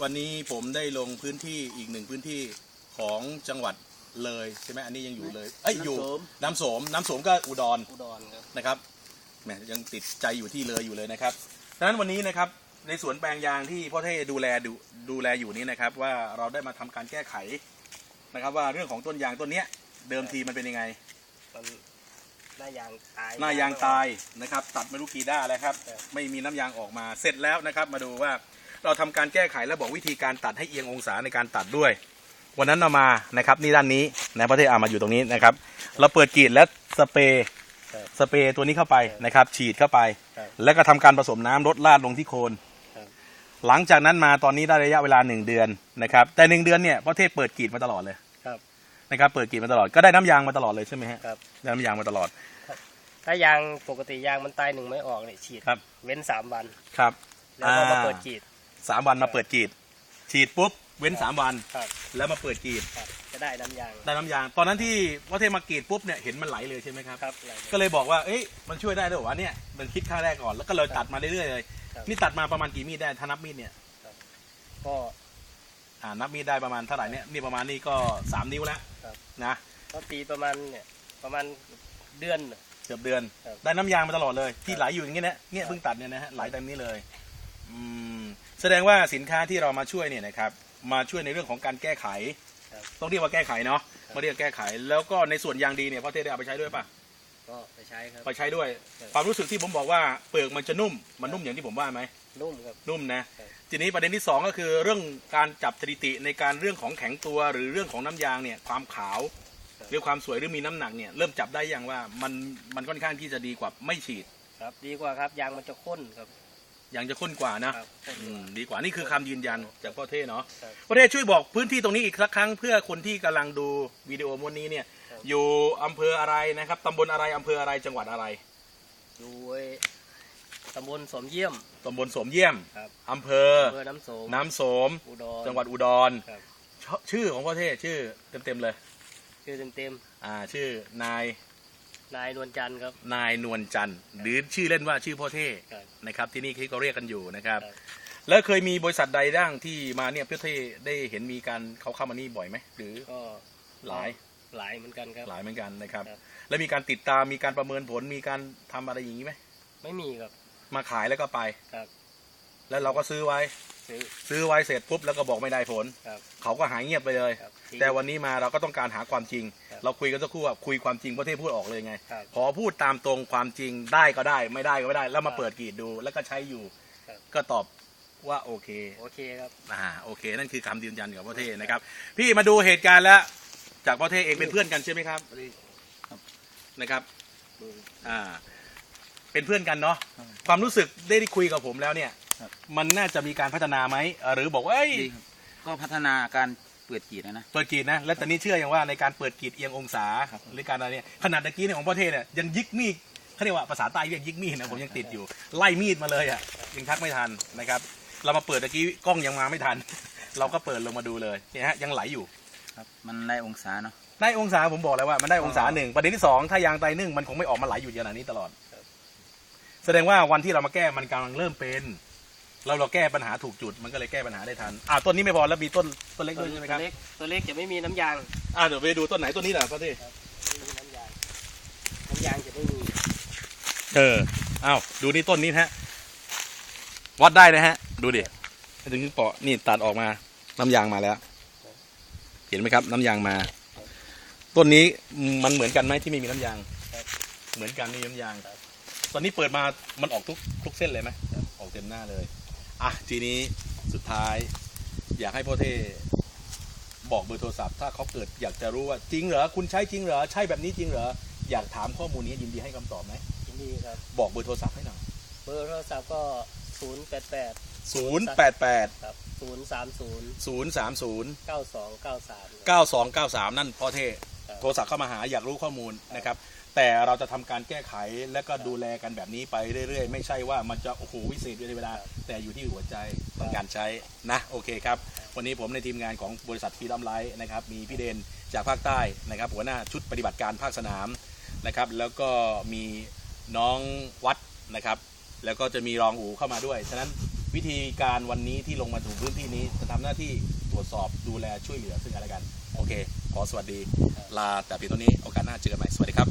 วันนี้ผมได้ลงพื้นที่อีกหนึ่งพื้นที่ของจังหวัดเลยใช่ไหมอันนี้ยังอยู่เลย เอ้ยอยู่น้ำโสมน้ำโสมก็อุดรอุดรครับนะครับแหมยังติดใจอยู่ที่เลยอยู่เลยนะครับดังนั้นวันนี้นะครับในสวนแปลงยางที่พ่อเท่ดูแลดูดูแลอยู่นี้นะครับ ว่าเราได้มาทำการแก้ไขนะครับ ว่าเรื่องของต้นยางต้นเนี้ยเดิมทีมันเป็นยังไงมันหน้ายางตายหน้ายางตายนะครับ ตัดไม่รู้กี่ด้าแล้วครับครับไม่มีน้ำยางออกมาเสร็จแล้วนะครับ มาดูว่า เราทำการแก้ไขและบอกวิธีการตัดให้เอียงองศาในการตัดด้วย วันนั้นเรามานะครับนี่ด้านนี้นะประเทศอามาอยู่ตรงนี้นะครับ เราเปิดกรีดและสเปรย์ครับสเปรย์ตัวนี้เข้าไปนะครับ ฉีดเข้าไปครับแล้วก็ทำการผสมน้ำลดลาดลงที่โคนครับหลังจากนั้นมาตอนนี้ได้ระยะเวลาหนึ่งเดือนนะครับ แต่หนึ่งเดือนเนี่ยประเทศเปิดกรีดมาตลอดเลยครับนะครับเปิดกรีดมาตลอดก็ได้น้ำยางมาตลอดเลยใช่ไหมฮะครับได้น้ำยางมาตลอด ถ้ายางปกติยางมันตายหนึ่งไม่ออกเนี่ยฉีดครับเว้นสามวันครับแล้วก็มาอ่าเปิดฉีด สามวันมาเปิดกรีด ฉีดปุ๊บเว้นสามวัน ครับแล้วมาเปิดกรีดครับจะได้น้ำยางได้น้ำยาง ตอนนั้นที่ประเทศมากรีดปุ๊บเนี่ยเห็นมันไหลเลยใช่ไหมครับ ครับอะไรก็เลยบอกว่าเอ๊ะมันช่วยได้ด้วยเหรอวะเนี่ยมันคิดค่าแรกก่อนแล้วก็เลยตัดมาเรื่อยๆเลยครับ นี่ตัดมาประมาณกี่มีดได้ถ้านับมีดเนี่ยก็อ่านับมีดได้ประมาณเท่าไหร่เนี่ยนี่ประมาณนี่ก็สามนิ้วแล้วครับนะก็ตีประมาณเนี่ยประมาณเดือนน่ะ เกือบเดือนครับได้น้ำยางมาตลอดเลยที่ครับ ไหลอยู่อย่างเงี้ยนะเนี่ยเพิ่งตัดเนี่ยนะฮะไหลเต็มนี้เลย อืมแสดงว่าสินค้าที่เรามาช่วยเนี่ยนะครับ มาช่วยในเรื่องของการแก้ไข ครับต้องเรียกว่าแก้ไขเนาะครับมาเรียกแก้ไข แล้วก็ในส่วนยางดีเนี่ยพ่อเทศได้เอาไปใช้ด้วยป่ะก็ไปใช้ครับ ไปใช้ด้วย ครับ ความรู้สึกที่ผมบอกว่าเปลือกมันจะนุ่มมันนุ่มอย่างที่ผมว่าไหมนุ่มครับ นุ่มนะ ครับ ทีนี้ประเด็นที่สองก็คือเรื่องการจับสถิติในการเรื่องของแข็งตัวหรือเรื่องของน้ำยางเนี่ยความขาวครับหรือความสวยหรือมีน้ำหนักเนี่ยเริ่มจับได้ยังว่ามันมันค่อนข้างที่จะดีกว่าไม่ฉีด ครับ ดีกว่าครับยางมันจะข้นครับ ยางจะข้นกว่านะครับข้นอืกมว่าดีกว่านี่คือคำยืนยันจากพ่อเทศเนาะครับพ่อเทศช่วยบอกพื้นที่ตรงนี้อีกสักครั้งเพื่อคนที่กำลังดูวิดีโอม้วนนี้เนี่ยครับ อยู่อำเภออะไรนะครับตำบลอะไรอำเภออะไรจังหวัดอะไรอยู่ไอ้ตำบลสมเยี่ยม ตำบลสมเยี่ยมครับ อำเภออำเภอน้ำโสมน้ำโสม อุดร จังหวัดอุดรครับ ชชื่อของพ่อเทศชื่อเต็มๆเลย ชื่อเต็มอ่าชื่อนายๆ นายนวลจันทร์ครับ นายนวลจันทร์หรือชื่อเล่นว่าชื่อพ่อเทศครับนะครับ ที่นี่ที่เขาเรียกกันอยู่นะครับ ครับ แล้วเคยมีบริษัทใดร่างที่มาเนี่ยพ่อเทศได้เห็นมีการเขาเข้ามานี่บ่อยไหมหรือก็หลายหลายเหมือนกันครับ หลายเหมือนกันนะครับ ครับ แล้วมีการติดตามมีการประเมินผลมีการทำอะไรอย่างนี้ไหมไม่มีครับมาขายแล้วก็ไป ครับ แล้วเราก็ซื้อไว้ ซื้อ ซื้อไว้เสร็จปุ๊บแล้วก็บอกไม่ได้ผล ครับ เขาก็หายเงียบไปเลย ครับทิ้งแต่วันนี้มาเราก็ต้องการหาความจริง ครับเราคุยกันสักครู่ว่าคุยความจริงประเทศพูดออกเลยไง ครับขอพูดตามตรงความจริงได้ก็ได้ ไม่ได้ก็ไม่ได้ แล้วมาครับเปิดกรีดดู แล้วก็ใช้อยู่ครับ ก็ตอบว่าโอเค โอเคครับ อ่าโอเคนั่นคือคำยืนยันของประเทศนะครับ พี่มาดูเหตุการณ์แล้ว จากประเทศเองเป็นเพื่อนกันใช่ไหมครับนะครับอ่าเป็นเพื่อนกันเนาะความรู้สึกได้ได้คุยกับผมแล้วเนี่ย ครับ มันน่าจะมีการพัฒนาไหมหรือบอกว่าเอ้ยดีครับก็พัฒนาการเปิดกรีดนะนะ เปิดกรีดนะ แล้วตอนนี้เชื่ออย่างว่าในการเปิดกรีดเอียงองศาครับหรือการอะไรเนี่ยขนาดตะกี้เนี่ยของประเทศเนี่ยยังยิกมีดเขาเรียกว่าภาษาใต้เรียกยิกมีดนะผมยังติดอยู่ ไล่มีดมาเลยอะยังทักไม่ทันนะครับ เรามาเปิดตะกี้กล้องยังมาไม่ทัน เราก็เปิดลงมาดูเลยเนี่ยฮะยังไหลอยู่ ครับ มันได้องศาเนาะ ได้องศาผมบอกแล้วว่ามันได้องศาอ๋อหนึ่งประเด็นที่สองถ้ายางไตนึ่งมันคงไม่ออกมาไหลอยู่ขนาดนี้ตลอดครับแสดงว่าวันที่เรามาแก้มันกำลังเริ่มเป็น เราเราแก้ปัญหาถูกจุดมันก็เลยแก้ปัญหาได้ทันอ่าต้นนี้ไม่พอแล้วมีต้นต้นเล็กด้วยใช่ไหมครับตัวเล็กตัวเล็กจะไม่มีน้ำยางอ่าเดี๋ยวไปดูต้นไหนต้นนี้แหละพ่อที่ไม่มีน้ำยางน้ำยางจะไม่มีเอออ้าวดูนี่ต้นนี้นะฮะ วัดได้นะฮะ ดูดิถึงเปาะนี่ตัดออกมา น้ำยางมาแล้ว เห็นไหมครับ น้ำยางมา ต้นนี้มันเหมือนกันไหมที่ไม่มีน้ำยางเหมือนกันไม่มีน้ำยางตอนนี้เปิดมามันออกทุกทุกเส้นเลยไหมออกเต็มหน้าเลย อะทีนี้สุดท้าย อยากให้พ่อเท่บอกเบอร์โทรศัพท์ถ้าเขาเกิดอยากจะรู้ว่าจริงเหรอคุณใช้จริงเหรอใช่แบบนี้จริงเหรออยากถามข้อมูลนี้ยินดีให้คำตอบไหมยินดีครับ บอกเบอร์โทรศัพท์ให้หน่อยเบอร์โทรศัพท์ก็ศูนย์แปดแปดศูนย์แปดแปดครับศูนย์สามศูนย์ศูนย์สามศูนย์เก้าสองเก้าสามเก้าสองเก้าสามนั่นพ่อเท่ครับ โทรศัพท์เข้ามาหาอยากรู้ข้อมูลนะครับ แต่เราจะทำการแก้ไขและก็ดูแลกันแบบนี้ไปเรื่อยๆ ไม่ใช่ว่ามันจะโอ้โหวิเศษในเวลา แต่อยู่ที่หัวใจของการใช้นะโอเคครับ วันนี้ผมในทีมงานของบริษัทฟีดอมไลท์นะครับมีพี่เดนจากภาคใต้นะครับ หัวหน้าชุดปฏิบัติการภาคสนามนะครับ แล้วก็มีน้องวัดนะครับ แล้วก็จะมีรองอูเข้ามาด้วย ฉะนั้น วิธีการวันนี้ที่ลงมาถึงพื้นที่นี้จะทำหน้าที่ตรวจสอบดูแลช่วยเหลือซึ่งกันและกัน โอเค ขอสวัสดี ลาแต่เพียงเท่านี้โอกาสหน้าเจอกันใหม่ สวัสดีครับ